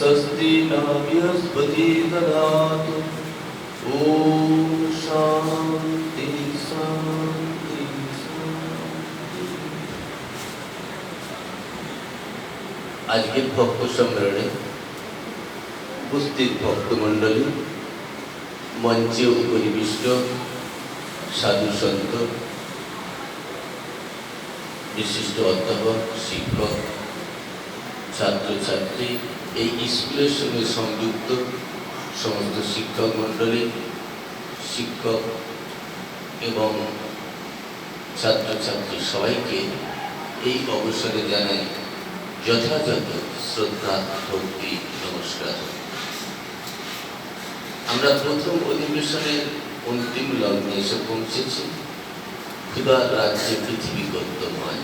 स्वस्ति न बृहस्पति ददातु ॐ शान्ति शान्ति শান্তি। আজকের ভক্ত সম্মেলনে উপস্থিত ভক্তমণ্ডলী মঞ্চে উপরিবিষ্ট সাধু সন্ত বিশিষ্ট অধ্যাপক শিক্ষক ছাত্রছাত্রী এই স্কুলের সঙ্গে সংযুক্ত সমস্ত শিক্ষক মণ্ডলী, শিক্ষক এবং ছাত্রছাত্রী সবাইকে এই অবসরে জানাই যথাযথ শ্রদ্ধা, ভক্তি, নমস্কার। আমরা প্রথম অধিবেশনের অন্তিম লগ্নে এসে পৌঁছেছি। ক্ষুদার রাজ্যে পৃথিবী গদ্যময়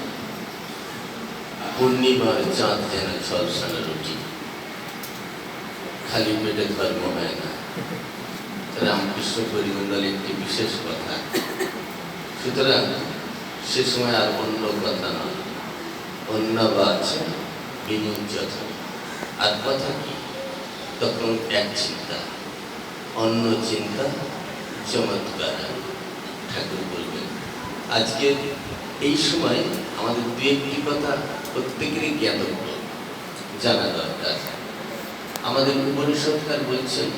পূর্ণিমার চাঁদ যেন ছলসানো রুটি খালি পেটে ধর্ম হয় না রামকৃষ্ণ পরিমণ্ডল একটি বিশেষ কথা সুতরাং সে সময় আর অন্য কথা নয় অন্য বা আছে আর কথা কি তখন এক চিন্তা অন্য চিন্তা চমৎকার ঠাকুর বলবেন আজকে এই সময় আমাদের দু একটি কথা প্রত্যেকেরই জ্ঞাতব্য জানা দরকার আমাদের উপনিষৎকার বলছেন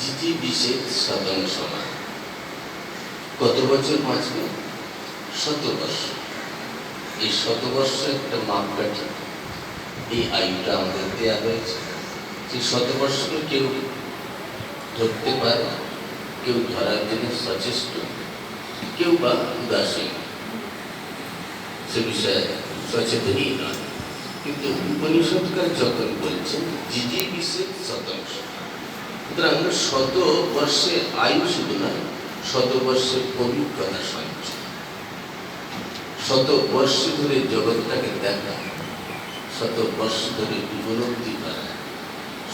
জিটি বিশেষ সদন সমান। কত বছর বাঁচবে? শত বছর এই শতবর্ষ একটা মাপকাঠি। এই আয়ুটা আমাদের দেওয়া হয়েছে। সেই শতবর্ষকে কেউ ধরতে পারে কেউ ধরার জন্য সচেষ্ট। কেউ বা উদাসীন। সে বিষয়ে সচেতনই নয়। কিন্তু উপনিষৎকার যখন বলছেন, জিজি বিশেষ শতাংশ সুতরাং শত বর্ষে আয়ু শুধু নয়, শত বর্ষের অভিজ্ঞতা সঞ্চয় শত বর্ষ ধরে জগৎটাকে দেখা, শত বর্ষ ধরে উপলব্ধি করা,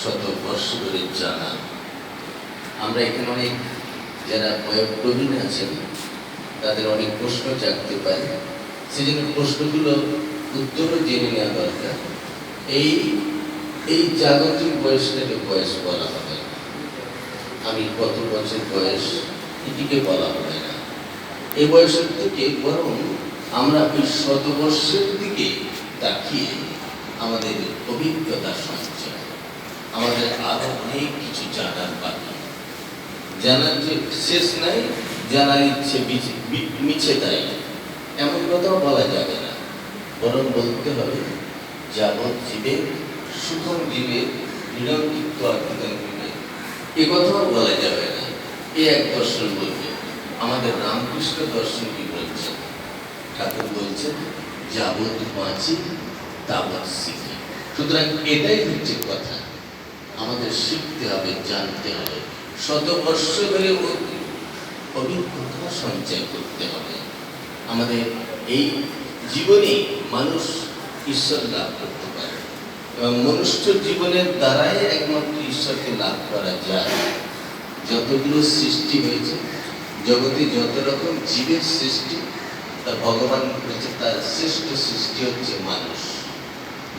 শত বর্ষ ধরে জানা। আমরা এখানে অনেক যারা বয়োপ্রবীণ আছেন, তাদের অনেক প্রশ্ন জাগতে পারে। সেজন্য প্রশ্নগুলো উত্তরও জেনে নেওয়া দরকার। এই এই জাগতিক বয়সটাকে বয়স বলা হবে আমি কত বছর বয়স এটিকে বলা হবে না। এই বয়সের থেকে বরং আমরা ওই শতবর্ষের দিকে তাকিয়ে আমাদের অভিজ্ঞতা সঞ্চয় আমাদের আরও অনেক কিছু জানার বাকি। জানার যে শেষ নাই, জানার ইচ্ছে মিছে তাই। এমন কথাও বলা যাবে না। বরং বলতে হবে, যাবৎ জীবে, সুখম জীবে নিরঙ্কিত জীবে এ কথাও বলা যাবে না। এ এক দর্শন বলবে। আমাদের রামকৃষ্ণ দর্শন কি বলছে? ঠাকুর বলছেন, যাবৎ বাঁচি, তাবৎ শিখি। সুতরাং এটাই হচ্ছে কথা। আমাদের শিখতে হবে, জানতে হবে। শত বর্ষ ধরে অভিজ্ঞতা সঞ্চয় করতে হবে। আমাদের এই জীবনে মানুষ ঈশ্বর লাভ করতে পারে। এবং মনুষ্য জীবনের দ্বারাই একমাত্র ঈশ্বরকে লাভ করা যায়। যতগুলো সৃষ্টি হয়েছে, জগতে যত রকম জীবের সৃষ্টি, তা ভগবান হচ্ছে তার শ্রেষ্ঠ সৃষ্টি হচ্ছে মানুষ।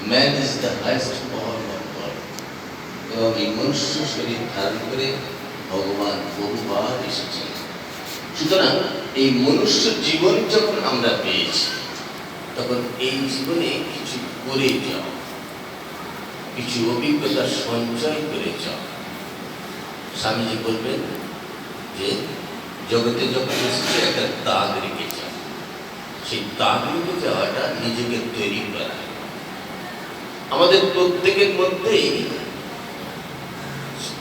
Man is the highest form of God এবং এই মনুষ্য শরীর ধারণ করে ভগবান বহুবার এসেছেন। সুতরাং এই মনুষ্য জীবন যখন আমরা পেয়েছি তখন এই জীবনে কিছু করে যাও। কিছু অভিজ্ঞতা সঞ্চয় করে যাও। স্বামীজি বলবেন যে, জগতে যখন এসেছে, একটা দাগ রেখে যাও। সেই দাগ রেখে যাওয়াটা নিজেকে তৈরি করা। আমাদের প্রত্যেকের মধ্যেই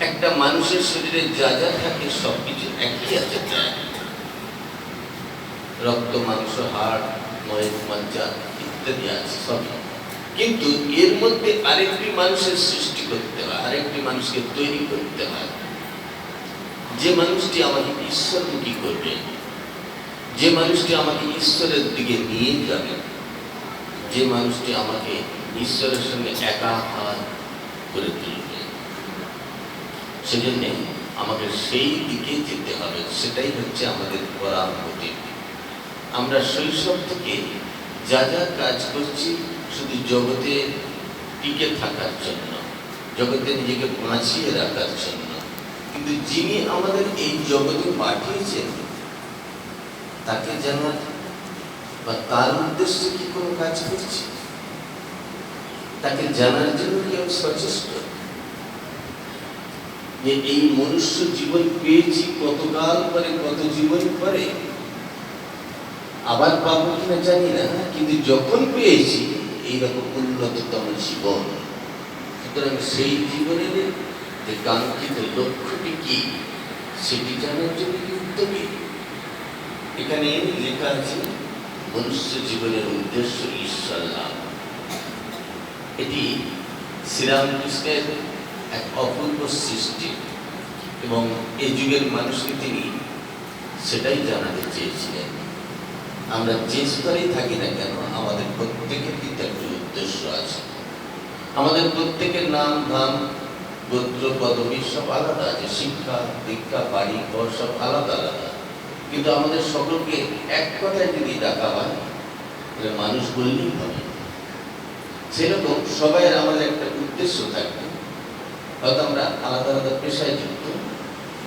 একটা মানুষের শরীরে যা যা থাকে সব কিছু একই আছে। রক্ত, মাংস, হাড় ময়ের মজ্জা ইত্যাদি আছে সব কিন্তু এর মধ্যে আরেকটি মানুষের সৃষ্টি করতে হয় আরেকটি মানুষকে তৈরি করতে হয় যে মানুষটি আমাকে ঈশ্বরমুখী করবে যে মানুষটি আমাকে ঈশ্বরের দিকে নিয়ে যাবে যে মানুষটি আমাকে ঈশ্বরের সঙ্গে একাকার করে তুলবে সেজন্য আমাকে সেই দিকে যেতে হবে সেটাই হচ্ছে আমাদের করার মোটিভ আমরা শৈশব থেকে যা যা কাজ করছি শুধু জগতে টিকে থাকার জন্য, জগতে নিজেকে বাঁচিয়ে রাখার জন্য। কিন্তু যিনি আমাদের এই জগতে পাঠিয়েছেন, তাকে জানার বা তার উদ্দেশ্যে কি কোনো কাজ করছি? তাকে জানার জন্য কি আমি সচেষ্ট? যে এই মনুষ্য জীবন পেয়েছি কতকাল পরে, কত জীবন পরে? আবার পাবো কিনা জানি না, কিন্তু যখন পেয়েছি, এইরকম উন্নততম জীবন। সুতরাং সেই জীবনের যে কাঙ্ক্ষিত লক্ষ্যটি কি, সেটি জানার জন্য কি উদ্যোগী? এখানে লেখা আছে, মনুষ্য জীবনের উদ্দেশ্য ঈশ্বর লাভ। এটি শ্রীরামকৃষ্ণের এক অপূর্ব সৃষ্টি, এবং এই যুগের মানুষকে তিনি সেটাই জানাতে চেয়েছিলেন। আমরা যে স্তরেই থাকি না কেন, আমাদের প্রত্যেকের কিন্তু একটি উদ্দেশ্য আছে। আমাদের প্রত্যেকের নাম, ধাম, গোত্র, পদবী সব আলাদা আছে। শিক্ষা, দীক্ষা, বাড়ি, ঘর সব আলাদা আলাদা। কিন্তু আমাদের সকলকে এক কথায় যদি ডাকা হয়, তাহলে মানুষ বললেই হবে। সেরকম সবাই আমাদের একটা উদ্দেশ্য থাকবে। হয়তো আমরা আলাদা আলাদা পেশায় যুক্ত,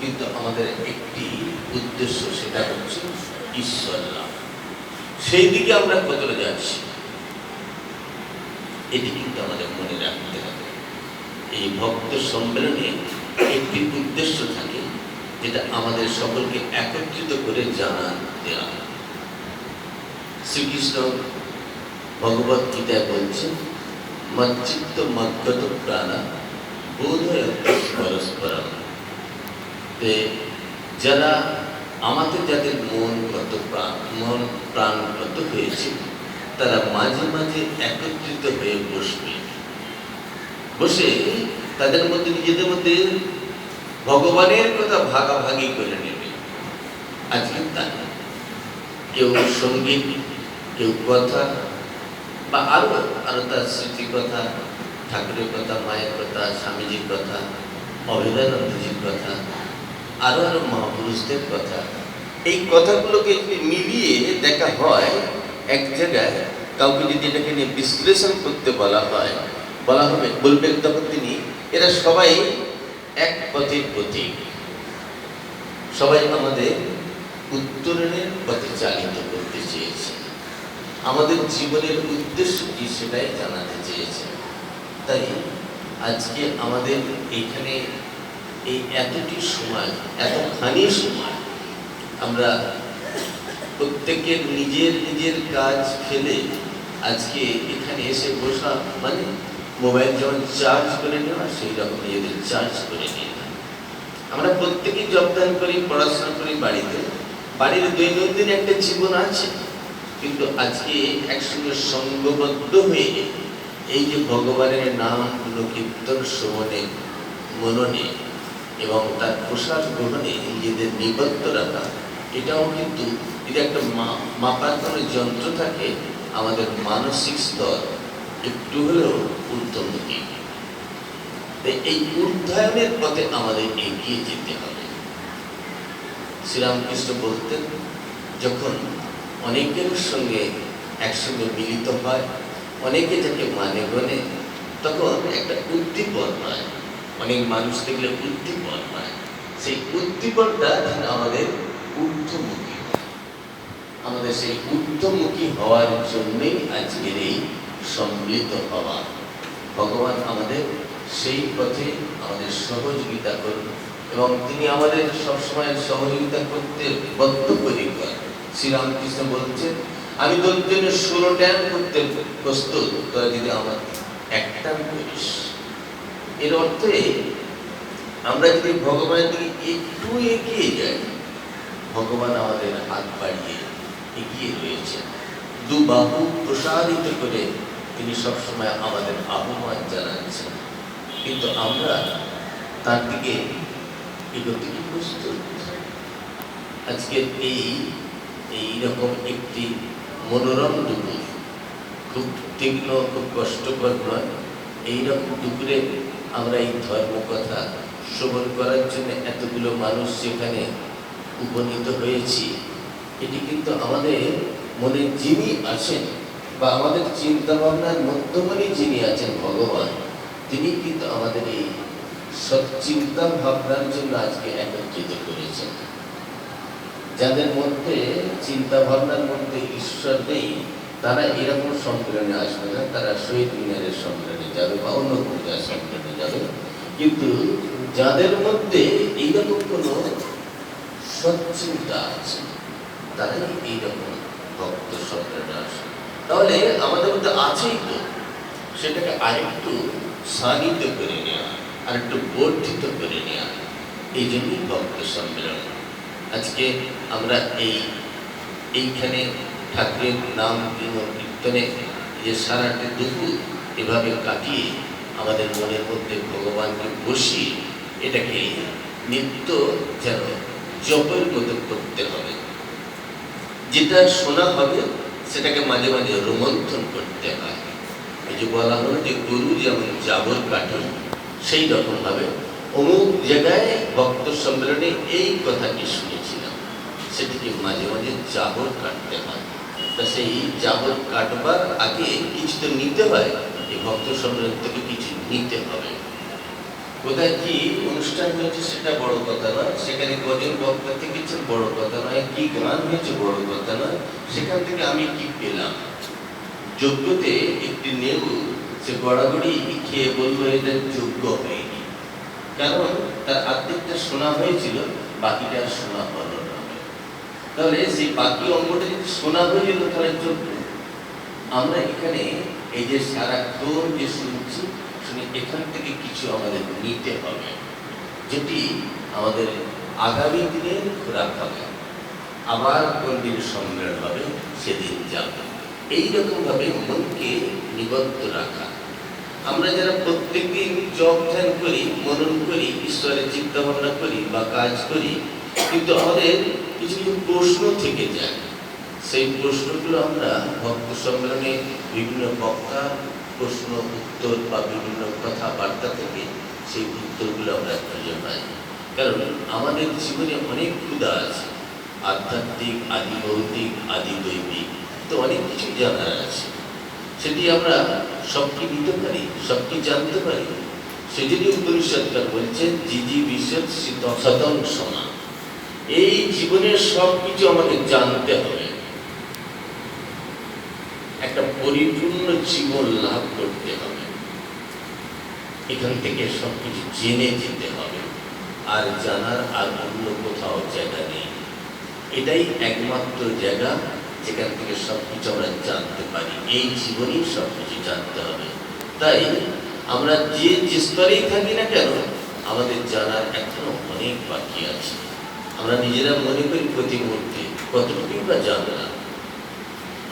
কিন্তু আমাদের একটি উদ্দেশ্য সেটা হচ্ছে ঈশ্বর লাভ সেই দিকে আমরা কতটা যাচ্ছি, এটি কিন্তু আমাদের মনে রাখতে হবে। এই ভক্ত সম্মেলনে একটি উদ্দেশ্য থাকে, যেটা আমাদের সকলকে একত্রিত করে জানা দেওয়া। শ্রীকৃষ্ণ ভগবত গীতায় বলছেন মচ্চিত্ত মদ্গত প্রাণা বোধ পরস্পরম। তে, যারা আমাদের যাদের মন কত প্রাণ, মন হয়েছে, তারা মাঝে মাঝে একত্রিত হয়ে বসবে বসে তাদের মধ্যে, নিজেদের মধ্যে ভগবানের কথা ভাগাভাগি করে নেবে আজকে তা। কেউ সংগীত, কেউ কথা, বা আরও আরও তার স্মৃতি কথা, ঠাকুরের কথা, মায়ের কথা, স্বামীজির কথা, অভিদানন্দজির কথা আরও আরও মহাপুরুষদের কথা। এই কথাগুলোকে মিলিয়ে দেখা হয়, এক জায়গায় কাউকে যদি এটাকে নিয়ে বিশ্লেষণ করতে বলা হয়, বলা হবে, বলবেন তখন তিনি, এরা সবাই এক পথের প্রতীক সবাই আমাদের উত্তরণের পথে চালিত করতে চেয়েছে। আমাদের জীবনের উদ্দেশ্য কি সেটাই জানাতে চেয়েছে। তাই আজকে আমাদের এইখানে এই এতটি সময়, এতখানি সময় আমরা প্রত্যেকের নিজের নিজের কাজ ফেলে আজকে এখানে এসে বসা মানে মোবাইল যেমন চার্জ করে নেওয়া, সেই রকম নিজেদের চার্জ করে নিয়ে। আমরা প্রত্যেকেই যোগদান করি, পড়াশোনা করি বাড়িতে বাড়ির দৈনন্দিন একটা জীবন আছে, কিন্তু আজকে একসঙ্গে সঙ্গবদ্ধ হয়ে এই যে ভগবানের নাম কীর্তন শ্রবণে, মননে এবং তার প্রসার গ্রহণে নিজেদের নিবদ্ধ রাখা এটাও কিন্তু যদি একটা মাপার যন্ত্র থাকে, আমাদের মানসিক স্তর একটু হলেও ঊর্ধ্বমুখী তাই এই উদ্ধায়নের পথে আমাদের এগিয়ে যেতে হবে। শ্রীরামকৃষ্ণ বলতেন, যখন অনেকের সঙ্গে একসঙ্গে মিলিত হয়, অনেকে যাকে মানে গনে তখন একটা উদ্দীপন হয়। অনেক মানুষ দেখলে উদ্দীপন হয় সেই উদ্দীপনটা যেন আমাদের ঊর্ধ্বমুখী আমাদের সেই ঊর্ধ্বমুখী হওয়ার জন্যই আজকের এই সম্মিলিত হওয়া। ভগবান আমাদের সেই পথে আমাদের সহযোগিতা করুন এবং তিনি আমাদের সবসময় সহযোগিতা করতে বদ্ধপরিকর। শ্রীরামকৃষ্ণ বলছেন, আমি তোর জন্য ষোলো ট্যান করতে প্রস্তুত। তোরা যদি আমার একটা করিস এর অর্থে আমরা যদি ভগবানের দিকে একটু এগিয়ে যাই, ভগবান আমাদের হাত বাড়িয়ে এগিয়ে রয়েছে দু বাহু প্রসারিত করে তিনি সবসময় আমাদের আহ্বান জানাচ্ছেন। কিন্তু আমরা তার দিকে এগোতে কি প্রস্তুত? আজকে এই এইরকম একটি মনোরম দুপুর, খুব তীক্ষ্ণ, খুব কষ্টকর নয় এইরকম দুপুরে আমরা এই ধর্ম কথা শ্রবণ করার জন্য এতগুলো মানুষ যেখানে উপনীত হয়েছি, এটি কিন্তু আমাদের মনে যিনি আছেন বা আমাদের চিন্তা ভাবনার মধ্যমণি যিনি আছেন ভগবান, তিনি কিন্তু আমাদের এই সচ্চিন্তা ভাবনার জন্য আজকে একত্রিত করেছেন। যাদের মধ্যে চিন্তা ভাবনার মধ্যে ঈশ্বর নেই, তারা এরকম সম্মেলনে আসবে না, তারা শহীদ মিনারের সম্মেলনে যাবে বা অন্য পূজার সম্মেলনে যাবে কিন্তু যাদের মধ্যে এইরকম কোনো সচ্চিন্তা আছে তারাই এইরকম ভক্ত সম্মেলনে আসে তাহলে আমাদের মধ্যে আছেই তো। সেটাকে আরেকটু সানিত করে নেওয়া আর একটু বর্ধিত করে নেওয়া, এই জন্যই ভক্ত সম্মেলন। আজকে আমরা এই, এইখানে ঠাকুরের নাম কীর্তনে যে সারাটি দুপুর এভাবে কাটিয়ে আমাদের মনের মধ্যে ভগবানকে বসিয়ে এটাকে নিত্য যেন জপের মতো করতে হবে। যেটা শোনা হবে, সেটাকে মাঝে মাঝে রোমন্থন করতে হয়। এই যে বলা হলো যে গরু যেমন জাবর কাটে সেই রকম ভাবে অমুক জায়গায় ভক্ত সম্মেলনে এই কথাটি শুনেছিলাম। সেটিকে মাঝে মাঝে জাবর কাটতে হয়। তা সেই জাবর কাটবার আগে কিছু তো নিতে হয়। এই ভক্ত সম্মেলন থেকে কিছু নিতে হবে। কোথায় কি অনুষ্ঠান হয়েছে সেটা বড় কথা নয় সেখানে কজন বক্তা থেকেছেন বড় কথা নয় কি গান হয়েছে বড় কথা নয় সেখান থেকে আমি কি পেলাম? যোগ্যতে একটি নেবু সে গড়াগড়ি খেয়ে বলল, এটা যোগ্য হয়নি। কারণ তার আর্ধেকটা শোনা হয়েছিল, বাকিটা শোনা হলো না। তাহলে সেই বাকি অঙ্গটা যদি শোনা হয়ে যেত তাহলে যোগ্য। আমরা এখানে এই যে সারাক্ষণ যে শুনছি, শুনে এখান থেকে কিছু আমাদের নিতে হবে, যেটি আমাদের আগামী দিনে খোরাক হবে। আবার কোন দিন সম্মেলন হবে, সেদিন যাবে এইরকমভাবে মনকে নিবদ্ধ রাখা। আমরা যারা প্রত্যেকদিন জব ধ্যান করি, মনন করি, ঈশ্বরের চিন্তা ভাবনা করি বা কাজ করি, কিন্তু আমাদের কিছু কিছু প্রশ্ন থেকে যায়। সেই প্রশ্নগুলো আমরা ভক্ত সম্মেলনে বিভিন্ন বক্তা, প্রশ্ন, উত্তর বা বিভিন্ন কথাবার্তা থেকে সেই উত্তরগুলো আমরা খুঁজে পাই কারণ আমাদের জীবনে অনেক ক্ষুধা আছে। আধ্যাত্মিক, আদি ভৌতিক, আদি দৈবিক, তো অনেক কিছু জানার আছে। সেটি আমরা সব কি নিতে পারি সব কি জানতে পারি। সেজন্য উপনিষৎকার বলছেন জিজি বিশ্বত সতন সমান এই জীবনের সব কিছু আমাকে জানতে হবে। একটা পরিপূর্ণ জীবন লাভ করতে হবে। এখান থেকে সব কিছু জেনে যেতে হবে। আর জানার আর অন্য কোথাও জায়গা নেই। এটাই একমাত্র জায়গা যেখান থেকে সব কিছু আমরা জানতে পারি। এই জীবনেই সব কিছু জানতে হবে। তাই আমরা যে যে স্তরেই থাকি না কেন, আমাদের জানার এখনও অনেক বাকি আছে। আমরা নিজেরা মনে করি প্রতি মুহূর্তে কতটুকুই বা জানলাম।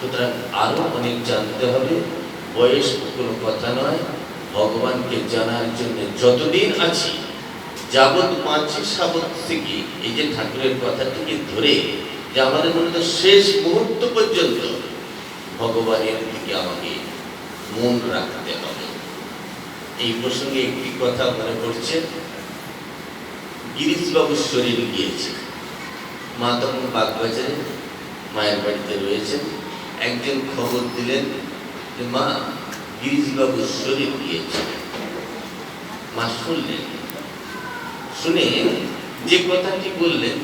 সুতরাং আরও অনেক জানতে হবে। বয়স কোনো কথা নয়। ভগবানকে জানার জন্য যতদিন আছি, যাবৎ পাঁচি সাবত থেকে এই যে ঠাকুরের কথাটিকে ধরে যে আমাদের মনে তো শেষ মুহূর্ত পর্যন্ত ভগবানের দিকে আমাকে মন রাখতে হবে। এই প্রসঙ্গে একটি কথা মনে পড়ছে। গিরিশবাবুর শরীর গিয়েছে। মা তখন বাগবাজারে মায়ের বাড়িতে রয়েছেন। একজন খবর দিলেন যে মা গিরিশবাবু শরীর গিয়েছে মা শুনলেন। শুনে যে কথাটি বললেন,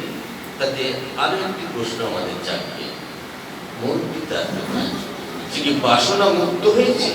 তাতে আরও একটি প্রশ্ন আমাদের চাকরি মন পিতা কি বাসনা মুক্ত হয়েছে?